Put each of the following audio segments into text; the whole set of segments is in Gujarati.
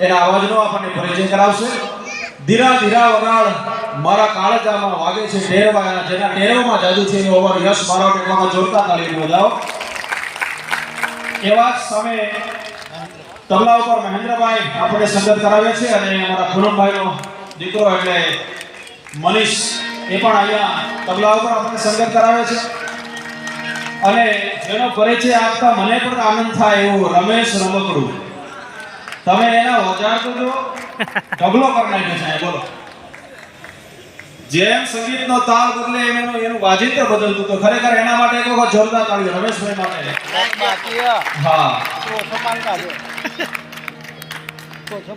એના અવાજનો આપણને પરિચય કરાવશે. ધીરા ધીરા વગાડ મારા કાળજામાં વાગે છે ટેરવાયા જેના ટેરવમાં જાદુ છે એવો અવાર યશ મારા ટેરવામાં જોરદાર તાળી બજાવો એવા જ સમયે તબલા ઉપર મહેન્દ્રભાઈ આપણે સંગત કરાવે છે અને અમારા પૂનમભાઈનો દીકરો એટલે મનીષ એ પણ અહીંયા તબલા ઉપર આપણે સંગત કરાવે છે. અને જેનો પરિચય આપતા મને પણ આનંદ થાય એવું રમેશ રમકડું. તમે એના ઓજાર તો જો ઢગલો કરી નાખ્યો છે બોલો. જેમ સંગીતનો તાલ બદલે એમ એનું એનું વાજિંત્ર બદલતું તો ખરેખર એના માટે એક વખત જોરદાર તાળી રમેશભાઈ માટે. હા.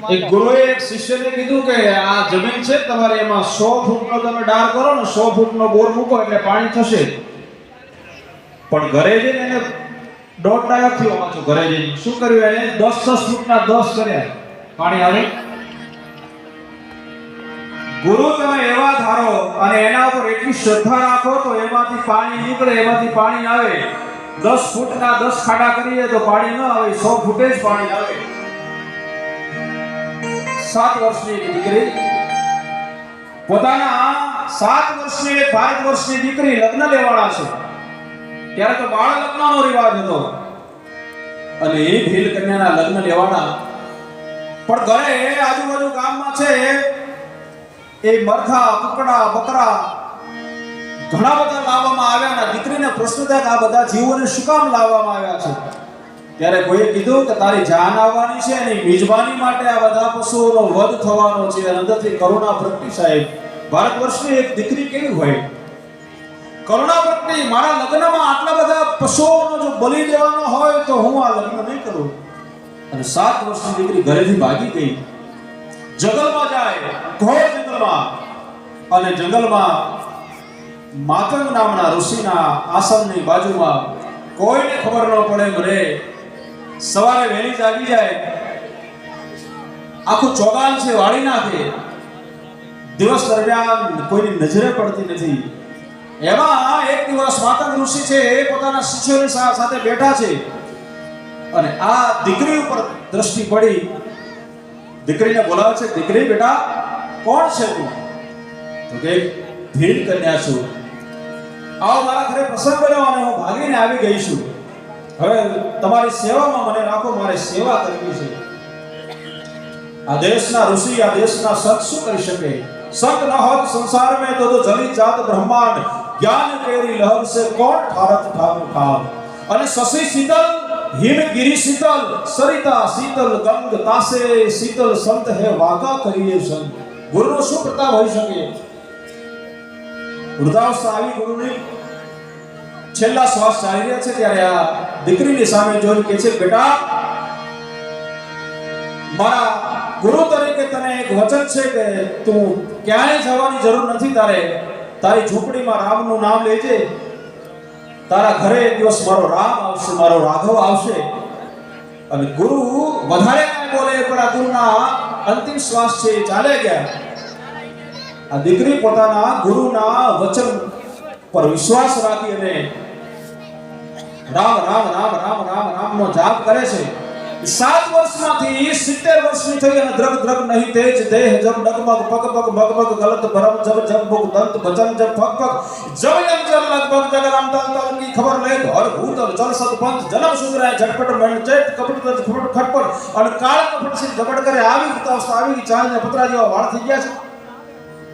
એક ગુરુએ એક શિષ્યને કીધું કે આ જમીન છે તમારે એમાં સો ફૂટનો તમે ડાર કરો ને 100 ફૂટનો બોર મૂકો એટલે પાણી થશે. પણ ઘરે જઈને એને દોઢ ડાયો થયો પાછો ઘરે જઈને. શું કર્યું એને? દસ દસ ફૂટના દસ કર્યા. પાણી આવે ગુરુ તમે એવા ધારો અને એના ઉપર એટલી શ્રદ્ધા રાખો તો એમાંથી પાણી નીકળે એમાંથી પાણી આવે. દસ ફૂટના દસ ખાડા કરીએ તો પાણી ન આવે સો ફૂટે જ પાણી આવે. સાત વર્ષની દીકરી. પોતાના સાત વર્ષની પાંચ વર્ષની દીકરી લગ્ન લેવાના છે. ત્યારે તો બાળ લગ્નનો રિવાજ હતો. અને એ ભીલ કન્યાના લગ્ન લેવાના. પણ ઘરે આજુબાજુ ગામમાં છે એ મરઘા, કુકડા, બકરા ઘણા બધા લાવવામાં આવ્યા અને દીકરીને પ્રશ્ન થાય કે આ બધા જીવોને શું કામ લાવવામાં આવ્યા છે. ત્યારે કોઈએ કીધું કે તારી જાન આવવાની છે અને મિજબાની માટે આ બધા પશુઓનો વધ થવાનો છે. અંદરથી કરુણા પ્રગટી સાહેબ ભારત વર્ષની એક દીકરી કેવી હોય? કરુણા પ્રગટી મારા લગ્નમાં આટલા બધા પશુઓનો જો બલિ દેવાનો હોય તો હું આ લગ્ન નહીં કરું. અને સાત વર્ષની દીકરી ઘરેથી ભાગી ગઈ. જંગલમાં જાય, ઘોર જંગલમાં. અને જંગલમાં માતંગ નામના ઋષિના આસનની બાજુમાં કોઈને ખબર ન પડે મને સવારે વહેલી જાગી જાય. આખું ચોગાન છે, વાળી નાખે. દિવસ દરમિયાન કોઈની નજરે પડતી નથી. એમાં એક દિવસ માતંગ ઋષિ છે, એ પોતાના શિષ્યોની સાથે બેઠા છે. અને આ દીકરી ઉપર દ્રષ્ટિ પડી. દીકરીને બોલાવે છે, દીકરી, બેટા, કોણ છે તું? તો કે, ભીલ કન્યા છું. આવો મારા ઘરે પ્રસંગ બન્યો અને હું ભાગીને આવી ગઈ છું. હવે તમારી સેવામાં મને રાખો, મારે સેવા કરવી છે. આ દેશના ઋષિ, આ દેશના સત શું કરી શકે? સંત ન હોત સંસાર મેં તો જલી જાત બ્રહ્માંડ. જ્ઞાન કેરી લહર સે કોણ ઠારત ઠામ ઠામ અને સસી શીતલ હિમ ગિરી શીતલ સરિતા શીતલ ગંગ તાસે શીતલ સંત હે વાગા કરીએ સંત ગુરુનો શું પ્રતાપ હોઈ શકે વૃદ્ધાવસ્થા આવી ગુરુની છેલ્લા શ્વાસ ચાલી રહ્યા છે ત્યારે આ દીકરીની સામે જોઈને કે છે, બેટા, મારા ગુરુ તરીકે તને એક વચન છે કે તું ક્યાંય જવાની જરૂર નથી તારે. તારી ઝૂંપડીમાં રામનું નામ લેજે. તારા ઘરે એક દિવસ મારો રામ આવશે, મારો રાઘવ આવશે. અને ગુરુ વધારે બોલે, પણ આ ગુરુના અંતિમ શ્વાસ છે ચાલે ગયા આ દીકરી પોતાના ગુરુના વચન પર વિશ્વાસ રાખી અને રામ રામ રામ રામ રામ, રામનો જાપ કરે છે. સાત વર્ષમાંથી, સિત્તેર વર્ષની થઈ અને દ્રગ ધ્રગ નહીં, તેજ દેહ જમ ડગમગ પગ પગ, મગ મગ ગલત, ભરમ જબ જમ મુખ દંત, ભજન જબ ફગ ફગ જબ જમ જબ લગભગ જગરામ તલ તલની ખબર લે ઘર ભૂતલ, જલ સદપંચ જન્મ સુધરાય ઝટપટ, મેળ ચેટ કપટ તજ ફૂટ ખટપટ, અને કાળ, કપટ સી ઝબડ કરે, આવી ઉતાવસ્થ આવી ચાંદ પતરા જેવા વાળ થઈ ગયા છે.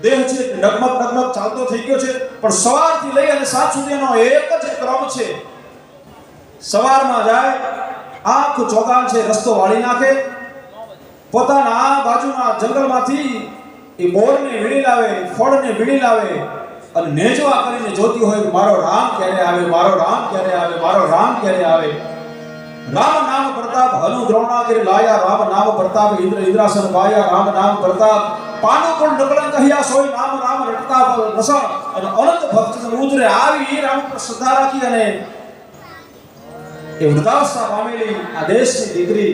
દેહ છે ડગમગ ડગમગ ચાલતો થઈ ગયો છે. પણ સવારથી લઈ અને સાત સુધીનો એક જ ક્રમ છે. સવારમાં જાય આખું ચોગાન છે, રસ્તો વાળી નાખે. પોતાના બાજુના જંગલમાંથી એ બોરને વીણી લાવે, ફળને વીણી લાવે અને નેજવા કરીને જોતી હોય મારો રામ ક્યારે આવે, મારો રામ ક્યારે આવે, મારો રામ ક્યારે આવે. રામ નામ પ્રતાપ હનુ દ્રોણાગિરી, લાયા રામ નામ પ્રતાપ, ઇન્દ્ર ઇન્દ્રાસન પાયા, રામ નામ પ્રતાપ. પાનો પણ ડબલા કહ્યા, સોય નામ રામ રટતા રસણ અને અનંત ભક્ત ઉતરે, આવી રામ પર શ્રદ્ધા રાખી અને એ વૃદ્ધાવસ્થા પામેલી આ દેશની દીકરી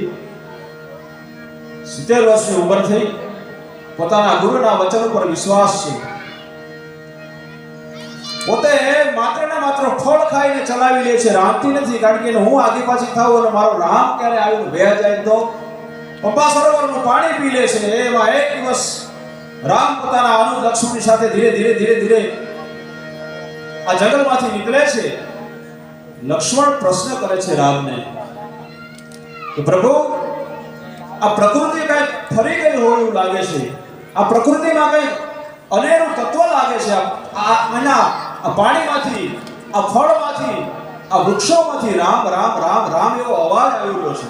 સિત્તેર વર્ષની ઉંમર થઈ. પોતાના ગુરુના વચન ઉપર વિશ્વાસ છે. પોતે માત્ર ને માત્ર ફળ ખાઈને ચલાવી લે છે. રામતી નથી, કારણ કે હું આગે પાછી થાઉં અને મારો રામ ક્યારે આવીને બે જાય તો? પંપા સરોવરનું પાણી પી લે છે. એમાં એક દિવસ રામ પોતાના અનુ લક્ષ્મણની સાથે ધીરે ધીરે ધીરે ધીરે આ જંગલમાંથી નીકળે છે. લક્ષ્મણ પ્રશ્ન કરે છે રામને કે પ્રભુ, આ પ્રકૃતિ કઈ ફરી ગઈ હોય એવું લાગે છે. આ પ્રકૃતિમાં કઈ અનેરું તત્વ લાગે છે. આ આના, આ પાણીમાંથી, આ ફળમાંથી, આ વૃક્ષોમાંથી રામ રામ રામ રામ એવો અવાજ આવી રહ્યો છે.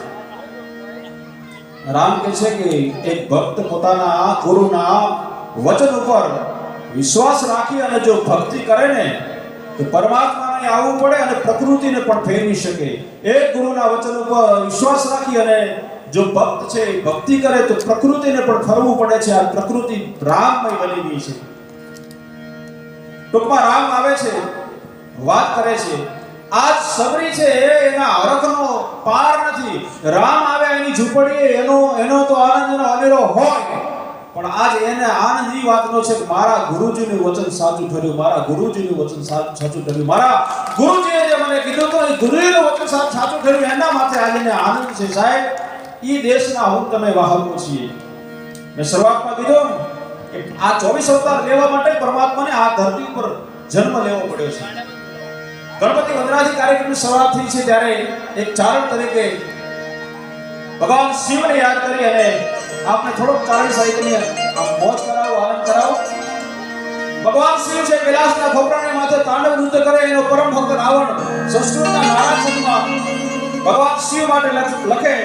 રામ કહે છે કે એક ભક્ત પોતાના ગુરુના વચન ઉપર વિશ્વાસ રાખી અને જો ભક્તિ કરે ને, તો પરમાત્માને આવવું પડે અને પ્રકૃતિને પણ ફેરવી શકે. એ ગુરુના વચન ઉપર વિશ્વાસ રાખી અને જો ભક્ત છે, ભક્તિ કરે તો પ્રકૃતિને પણ ફરવું પડે છે. આ પ્રકૃતિ રામમય બની ગઈ છે. ટૂંકમાં રામ આવે છે, વાત કરે છે. આ સબરી છે, એ એના હરખનો પાર નથી. રામ આવે એની ઝૂંપડીએ, એનો એનો તો આનંદનો અનેરો હોય. પણ આજ એને આનંદ એ વાતનો છે કે મારા ગુરુજીનું વચન સાચું ઠર્યું, મારા ગુરુજીનું વચન સાચું ઠર્યું, મારા ગુરુજીએ જે મને કીધું તો એ ગુરુજીનું વચન સાચું ઠર્યું, એના માથે આજે આનંદ છે. સાહેબ એ દેશના હું તમે વાહકો છીએ. મેં શરૂઆતમાં કીધું કે આ ચોવીસ અવતાર લેવા માટે પરમાત્માને આ ધરતી ઉપર જન્મ લેવો પડ્યો છે. ગણપતિ વંદનાથી કાર્યક્રમની શરૂઆત થઈ છે ત્યારે એક ચારણ તરીકે ભગવાન શિવને યાદ કરી અને આપને થોડોક ચારણ સાહિત્યની મોજ કરાવો આનંદ કરાવો ભગવાન શિવ છે કૈલાસના ખોપરાને માથે તાંડવ નૃત્ય કરે એનો પરમ ભક્ત રાવણ સંસ્કૃતના નારાયણ સંતમાં ભગવાન શિવ માટે લખે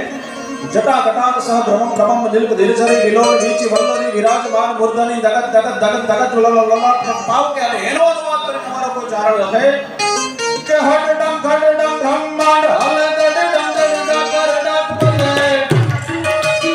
જટા ઘટાક સહ ભ્રમમ ભ્રમમ દિલ્ક દિલચરી વિલોલ વીચી વલ્લરી વિરાજમાન મૂર્ધની દગત દગત દગત દગત લલ લલાટ પાવ કે એનો અનુવાદ કરીને તમારો કોઈ ચારણ લખે કે હટ